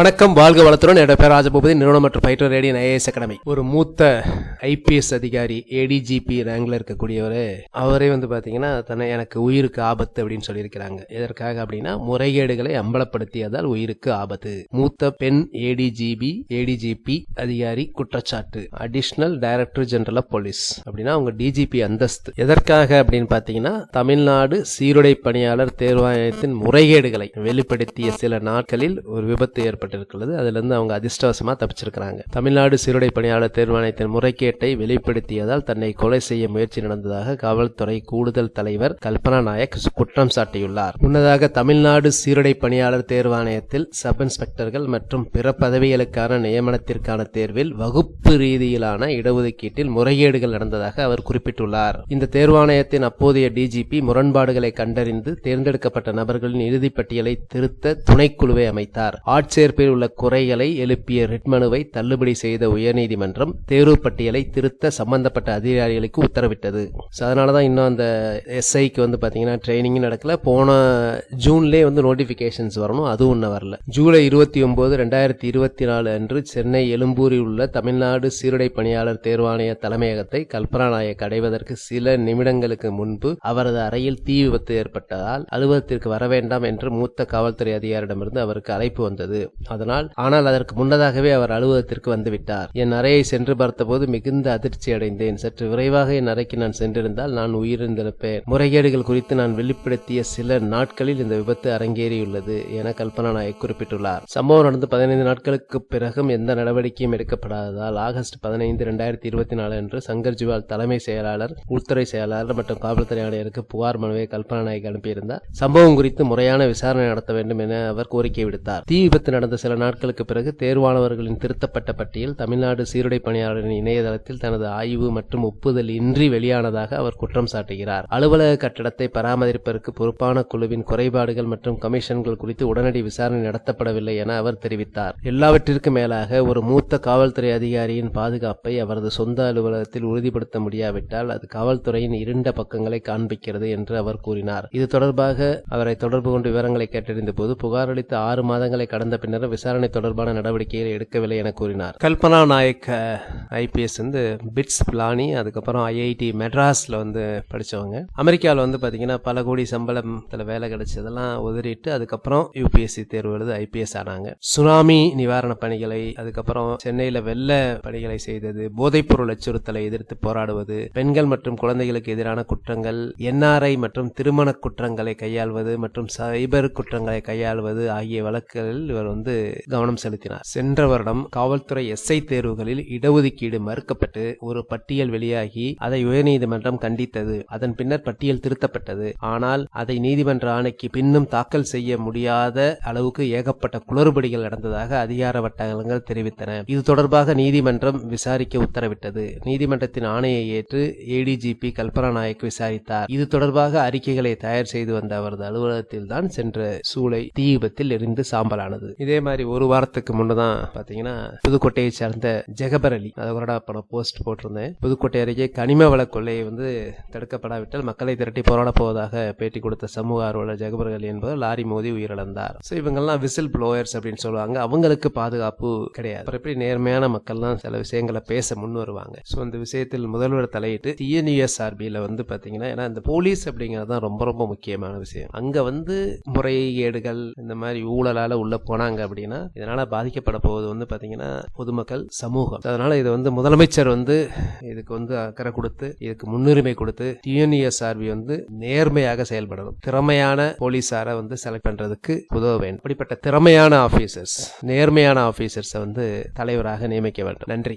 வணக்கம் வாழ்க வளத்துடன். என்னோட பேர் ராஜபூபதி. நிறுவனம் மற்றும் பயிற்று ரேடியன் ஐஏஎஸ் அகாடமி. ஒரு மூத்த ஐபிஎஸ் அதிகாரி ஏடிஜிபி ரேங்க்ல இருக்கக்கூடியவர் அவரே வந்து பாத்தீங்கன்னா தன்னை எனக்கு உயிருக்கு ஆபத்து அப்படின்னு சொல்லியிருக்கிறாங்க. எதற்காக அப்படின்னா முறைகேடுகளை அம்பலப்படுத்தியதால் உயிருக்கு ஆபத்து. மூத்த பெண் ஏடிஜிபி ஏடிஜிபி அதிகாரி குற்றச்சாட்டு. Additional director general of police அப்படின்னா அவங்க டிஜிபி அந்தஸ்து. எதற்காக அப்படின்னு பாத்தீங்கன்னா தமிழ்நாடு சீருடை பணியாளர் தேர்வாணையத்தின் முறைகேடுகளை வெளிப்படுத்திய சில நாட்களில் ஒரு விபத்து ஏற்பட்டிருக்கிறது அதிலிருந்து அவங்க அதிர்ஷ்டவசமாக தப்பிச்சிருக்கிறாங்க. தமிழ்நாடு சீருடை பணியாளர் தேர்வாணையத்தின் முறைகேட்டை வெளிப்படுத்தியதால் தன்னை கொலை செய்ய முயற்சி நடந்ததாக காவல்துறை கூடுதல் தலைவர் கல்பனா நாயக் குற்றம் சாட்டியுள்ளார். முன்னதாக தமிழ்நாடு சீருடை பணியாளர் தேர்வாணையத்தில் சப் இன்ஸ்பெக்டர்கள் மற்றும் பிற பதவிகளுக்கான நியமனத்திற்கான தேர்வில் வகுப்பு ரீதியிலான இடஒதுக்கீட்டில் முறைகேடுகள் நடந்ததாக அவர் குறிப்பிட்டுள்ளார். இந்த தேர்வாணையத்தின் அப்போதைய டிஜிபி முரண்பாடுகளை கண்டறிந்து தேர்ந்தெடுக்கப்பட்ட நபர்களின் இறுதிப் பட்டியலை திருத்த துணைக்குழுவை அமைத்தார். ஆட்சேர்ப்பில் உள்ள குறைகளை எழுப்பிய ரிட் மனுவை தள்ளுபடி செய்த உயர்நீதிமன்றம் தேர்வு பட்டியலை திருத்த சம்பந்தப்பட்ட அதிகாரிகளுக்கு உத்தரவிட்டது. So, அதனாலதான் இன்னும் அந்த எஸ்ஐக்கு வந்து பார்த்தீங்கன்னா ட்ரைனிங் நடக்கல. போன ஜூன்லேயே வந்து நோட்டிஃபிகேஷன்ஸ் வரணும். அதுவும் இன்னும் வரல. ஜூலை இருபத்தி ஒன்பது ரெண்டாயிரத்தி இருபத்தி நாலு அன்று சென்னை எழும்பூரில் உள்ள தமிழ்நாடு சீருடை பணியாளர் தேர்வாணைய தலைமையகத்தை கல்பனா நாயக் அடைவதற்கு சில நிமிடங்களுக்கு முன்பு அவரது அறையில் தீ விபத்து ஏற்பட்டதால் அலுவலகத்திற்கு வர வேண்டாம் என்று மூத்த காவல்துறை அதிகாரிடமிருந்து அவருக்கு அழைப்பு வந்தது. அதனால் ஆனால் அதற்கு முன்னதாகவே அவர் அலுவலகத்திற்கு வந்துவிட்டார். என் அறையை சென்று பார்த்தபோது மிகுந்த அதிர்ச்சி அடைந்தேன். சற்று விரைவாக என் அறைக்கு நான் சென்றிருந்தால் நான் உயிரிழந்திருப்பேன். முறைகேடுகள் குறித்து நான் வெளிப்படுத்திய சில நாட்களில் இந்த விபத்து அரங்கேறியுள்ளது என கல்பனா நாயக் குறிப்பிட்டுள்ளார். சம்பவம் நடந்து பதினைந்து நாட்களுக்கு பிறகும் எந்த நடவடிக்கையும் எடுக்கப்படாததால் ஆகஸ்ட் பதினைந்து இரண்டாயிரத்தி இருபத்தி நாலு அன்று சங்கர் ஜிவால் தலைமை செயலாளர் உள்துறை செயலாளர் மற்றும் காவல்துறை ஆணையருக்கு புகார் மனுவை கல்பனா நாயக் அனுப்பியிருந்தார். சம்பவம் குறித்து முறையான விசாரணை நடத்த வேண்டும் என அவர் கோரிக்கை விடுத்தார். தீ விபத்து நடந்த சில நாட்களுக்கு பிறகு தேர்வானவர்களின் திருத்தப்பட்ட பட்டியல் தமிழ்நாடு சீருடை பணியாளரின் இணையதளத்தில் தனது ஆய்வு மற்றும் ஒப்புதல் இன்றி வெளியானதாக அவர் குற்றம் சாட்டுகிறார். அலுவலக கட்டடத்தை பராமரிப்பதற்கு பொறுப்பான குழுவின் குறைபாடுகள் மற்றும் கமிஷன்கள் குறித்து உடனடி விசாரணை நடத்தப்படவில்லை என அவர் தெரிவித்தார். எல்லாவற்றிற்கும் மேலாக ஒரு மூத்த காவல்துறை அதிகாரியின் பாதுகாப்பை அவரது சொந்த அலுவலகத்தில் உறுதிப்படுத்த முடியாவிட்டால் அது காவல்துறையின் இருண்ட பக்கங்களை காண்பிக்கிறது என்று அவர் கூறினார். இது தொடர்பாக அவரை தொடர்பு கொண்டு விவரங்களை கேட்டறிந்த போது புகார் ஆறு மாதங்களை கடந்த பின்னர் விசாரணை தொடர்பான நடவடிக்கைகளை எடுக்கவில்லை என கூறினார். கல்பனா நாயக் ஐபிஎஸ் வந்து பிட்ஸ் பிளானி அதுக்கப்புறம் ஐஐடி மெட்ராஸில் வந்து படித்தவங்க அமெரிக்காவில் வந்து பார்த்திங்கன்னா பல கோடி சம்பளத்தில் வேலை கிடைச்சதெல்லாம் உதறிட்டு அதுக்கப்புறம் யூபிஎஸ்சி தேர்வு எழுது ஐபிஎஸ் ஆனாங்க. சுனாமி நிவாரண பணிகளை அதுக்கப்புறம் சென்னையில் வெள்ள பணிகளை செய்தது போதைப்பொருள் அச்சுறுத்தலை எதிர்த்து போராடுவது பெண்கள் மற்றும் குழந்தைகளுக்கு எதிரான குற்றங்கள் என்ஆர்ஐ மற்றும் திருமண குற்றங்களை கையாள்வது மற்றும் சைபர் குற்றங்களை கையாள்வது ஆகிய வழக்குகளில் இவர் வந்து கவனம் செலுத்தினார். சென்ற வருடம் காவல்துறை எஸ்ஐ தேர்வுகளில் இடஒதுக்கீடு மறுக்கப்பட்டு ஒரு பட்டியல் வெளியாகி அதை உயர்நீதிமன்றம் கண்டித்தது. அதன் பின்னர் பட்டியல் திருத்தப்பட்டது. ஆனால் அதை நீதிமன்ற ஆணைக்கு பின்னும் தாக்கல் செய்ய முடியாத அளவுக்கு ஏகப்பட்ட குளறுபடிகள் நடந்ததாக அதிகார வட்டாரங்கள் தெரிவித்தன. இது தொடர்பாக நீதிமன்றம் விசாரிக்க உத்தரவிட்டது. நீதிமன்றத்தின் ஆணையை ஏற்று ஏடிஜிபி கல்பனா நாயக் விசாரித்தார். இது தொடர்பாக அறிக்கைகளை தயார் செய்து வந்த அவரது அலுவலகத்தில் தான் சென்ற சூளை தீ விபத்தில் எரிந்து சாம்பலானது. இதே மாதிரி ஒரு வாரத்துக்கு முன்னதான் பாத்தீங்கன்னா புதுக்கோட்டையை சேர்ந்த ஜெகபர் அலி அதை கூட படம் போஸ்ட் போட்டிருந்தேன். புதுக்கோட்டை அருகே கனிம வள கொள்ளையை வந்து தடுக்கப்படாவிட்டால் மக்களை திரட்டி போராடப் போவதாக பேட்டி கொடுத்த சமூக ஆர்வலர் ஜெகபர்கலி என்பவர் லாரி மோதி உயிரிழந்தார். ஸோ இவங்கெல்லாம் விசில் ப்ளோயர்ஸ் அப்படின்னு சொல்லுவாங்க. அவங்களுக்கு பாதுகாப்பு கிடையாது. அப்புறம் எப்படி நேர்மையான மக்கள்லாம் சில விஷயங்களை பேச முன் வருவாங்க? ஸோ அந்த விஷயத்தில் முதல்வர் தலையிட்டு டிஎன்யூஎஸ்ஆர்பியில் வந்து பார்த்தீங்கன்னா ஏன்னா இந்த போலீஸ் அப்படிங்கிறது தான் ரொம்ப ரொம்ப முக்கியமான விஷயம். அங்கே வந்து முறைகேடுகள் இந்த மாதிரி ஊழலால் உள்ளே போனாங்க அப்படின்னா இதனால் பாதிக்கப்பட போவது வந்து பார்த்தீங்கன்னா பொதுமக்கள் சமூகம். அதனால் இதை வந்து வந்து முதலமைச்சர் வந்து இதுக்கு வந்து அக்கறை கொடுத்து இதுக்கு முன்னுரிமை கொடுத்து டிஎன்இஎஸ்ஆர்பி வந்து நேர்மையாக செயல்படணும். திறமையான போலீஸாரை வந்து செலக்ட் பண்றதுக்கு உதவ வேண்டும். அப்படிப்பட்ட திறமையான ஆபீசர்ஸ் நேர்மையான ஆபீசர்ஸை வந்து தலைவராக நியமிக்க வேண்டும். நன்றி.